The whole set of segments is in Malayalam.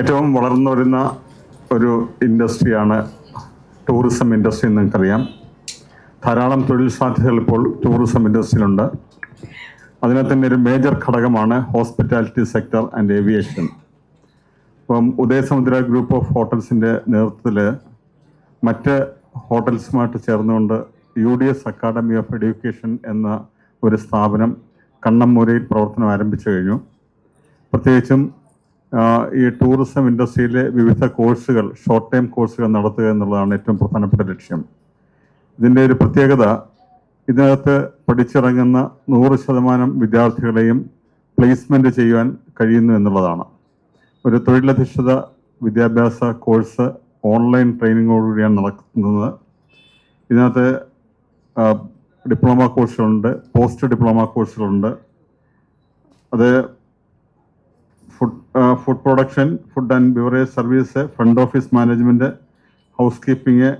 ഏറ്റവും വളർന്നു വരുന്ന ഒരു ഇൻഡസ്ട്രിയാണ് ടൂറിസം ഇൻഡസ്ട്രി എന്ന് നിങ്ങൾക്കറിയാം. ധാരാളം തൊഴിൽ സാധ്യതകൾ ഇപ്പോൾ ടൂറിസം ഇൻഡസ്ട്രിയിലുണ്ട്. അതിനെ തന്നെ ഒരു മേജർ ഘടകമാണ് ഹോസ്പിറ്റാലിറ്റി സെക്ടർ ആൻഡ് ഏവിയേഷൻ ഇപ്പം ഉദയസമുദ്ര ഗ്രൂപ്പ് ഓഫ് ഹോട്ടൽസിന്റെ നേതൃത്വത്തിൽ മറ്റ് ഹോട്ടൽസുമായിട്ട് ചേർന്നുകൊണ്ട് U D S academy of education എന്ന ഒരു സ്ഥാപനം കണ്ണമ്മൂരയിൽ പ്രവർത്തനം ആരംഭിച്ചു കഴിഞ്ഞു. പ്രത്യേകിച്ചും ഈ ടൂറിസം ഇൻഡസ്ട്രിയിലെ വിവിധ കോഴ്സുകൾ ഷോർട്ട് ടൈം കോഴ്സുകൾ നടത്തുക എന്നുള്ളതാണ് ഏറ്റവും പ്രധാനപ്പെട്ട ലക്ഷ്യം. ഇതിന്റെ ഒരു പ്രത്യേകത ഇതിനകത്ത് പഠിച്ചിറങ്ങുന്ന നൂറ് ശതമാനം വിദ്യാർത്ഥികളെയും പ്ലേസ്മെന്റ് ചെയ്യുവാൻ കഴിയുന്നു എന്നുള്ളതാണ്. ഒരു തൊഴിലധിഷ്ഠിത വിദ്യാഭ്യാസ കോഴ്സ് ഓൺലൈൻ ട്രെയിനിങ്ങോടുകൂടിയാണ് നടക്കുന്നത്. ഇതിനകത്ത് ഡിപ്ലോമ കോഴ്സുകളുണ്ട് പോസ്റ്റ് ഡിപ്ലോമ കോഴ്സുകളുണ്ട് അത് food production food and beverage service front office management housekeeping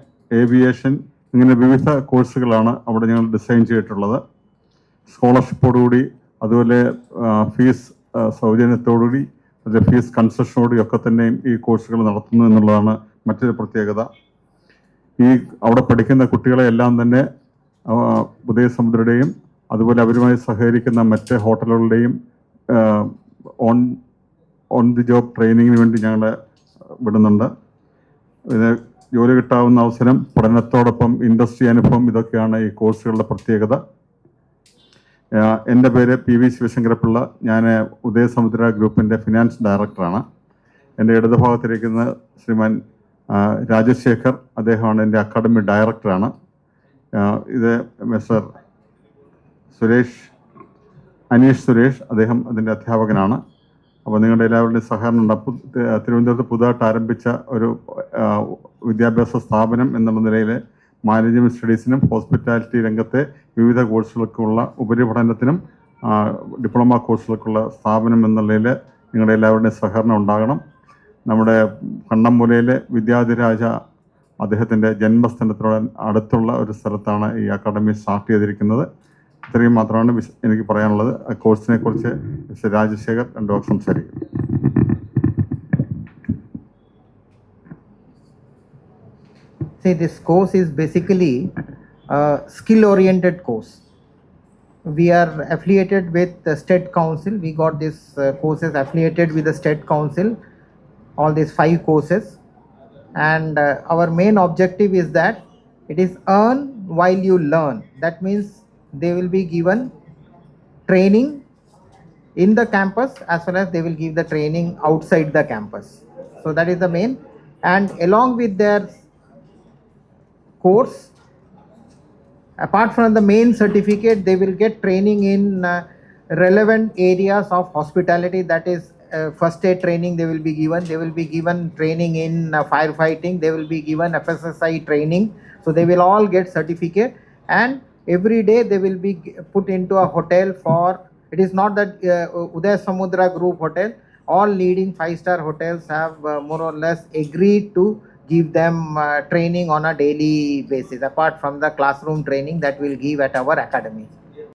aviation ഇങ്ങനെ വിവിധ കോഴ്സുകളാണ് അവിടെ ഞങ്ങൾ ഡിസൈൻ ചെയ്തിട്ടുള്ളത്. സ്കോളർഷിപ്പോടുകൂടി അതുപോലെ ഫീസ് സൗജന്യത്തോടുകൂടി അതിന്റെ ഫീസ് കൺസെഷനോടുകൂടി ഒക്കെ തന്നെയും ഈ കോഴ്സുകൾ നടത്തുന്നു എന്നുള്ളതാണ് മറ്റൊരു പ്രത്യേകത. ഈ അവിടെ പഠിക്കുന്ന കുട്ടികളെ എല്ലാം തന്നെ ഉദയസമുദ്രയുടെയും അതുപോലെ അവരുമായി സഹകരിക്കുന്ന മറ്റ് ഹോട്ടലുകളുടെയും ഓൺ ഓൺ ദി ജോബ് ട്രെയിനിങ്ങിന് വേണ്ടി ഞങ്ങൾ വിടുന്നുണ്ട്. ഇത് ജോലി കിട്ടാവുന്ന അവസരം പഠനത്തോടൊപ്പം ഇൻഡസ്ട്രി അനുഭവം ഇതൊക്കെയാണ് ഈ കോഴ്സുകളുടെ പ്രത്യേകത. എന്റെ പേര് പി വി ശിവശങ്കരപ്പിള്ള. ഞാൻ ഉദയസമുദ്ര ഗ്രൂപ്പിന്റെ ഫിനാൻസ് ഡയറക്ടറാണ് എന്റെ ഇടതുഭാഗത്തിരിക്കുന്ന ശ്രീമാൻ രാജശേഖർ അദ്ദേഹമാണ് എന്റെ അക്കാഡമി ഡയറക്ടറാണ് ഇത് മിസ്റ്റർ സുരേഷ് അനീഷ് സുരേഷ് അദ്ദേഹം അതിന്റെ അധ്യാപകനാണ്. അപ്പോൾ നിങ്ങളുടെ എല്ലാവരുടെയും സഹകരണം ഉണ്ട്. അപ്പോൾ തിരുവനന്തപുരത്ത് പുതുതായിട്ട് ആരംഭിച്ച ഒരു വിദ്യാഭ്യാസ സ്ഥാപനം എന്നുള്ള നിലയിൽ മാനേജ്മെന്റ് സ്റ്റഡീസിനും ഹോസ്പിറ്റാലിറ്റി രംഗത്തെ വിവിധ കോഴ്സുകൾക്കുള്ള ഉപരിപഠനത്തിനും ഡിപ്ലോമ കോഴ്സുകൾക്കുള്ള സ്ഥാപനം എന്നുള്ളതിൽ നിങ്ങളുടെ എല്ലാവരുടെയും സഹകരണം ഉണ്ടാകണം. നമ്മുടെ കണ്ണമ്പുലയിലെ വിദ്യാധിരാജ അദ്ദേഹത്തിന്റെ ജന്മസ്ഥലത്തോട് അടുത്തുള്ള ഒരു സ്ഥലത്താണ് ഈ അക്കാഡമി സ്റ്റാർട്ട് ചെയ്തിരിക്കുന്നത്. ഇത്രയും മാത്രമാണ് വിശ- എനിക്ക് പറയാനുള്ളത് ആ കോഴ്സിനെ കുറിച്ച് മിസ്റ്റർ രാജശേഖർ രണ്ടു വാക്ക് സംസാരിക്കും See, this course is basically a skill oriented course. We are affiliated with the State Council. We got these uh, courses affiliated with the State Council, all these five courses. And uh, our main objective is that it is earn while you learn. That means they will be given training in the campus as well as they will give the training outside the campus. So that is the main. And along with their course apart from the main certificate they will get training in uh, relevant areas of hospitality. That is uh, first aid training they will be given. They will be given training in uh, firefighting. They will be given fssi training. So they will all get certificate. And every day they will be put into a hotel for it is not that uh, uday samudra group hotel. All leading five star hotels have uh, more or less agreed to give them uh, training on a daily basis apart from the classroom training that we'll give at our academy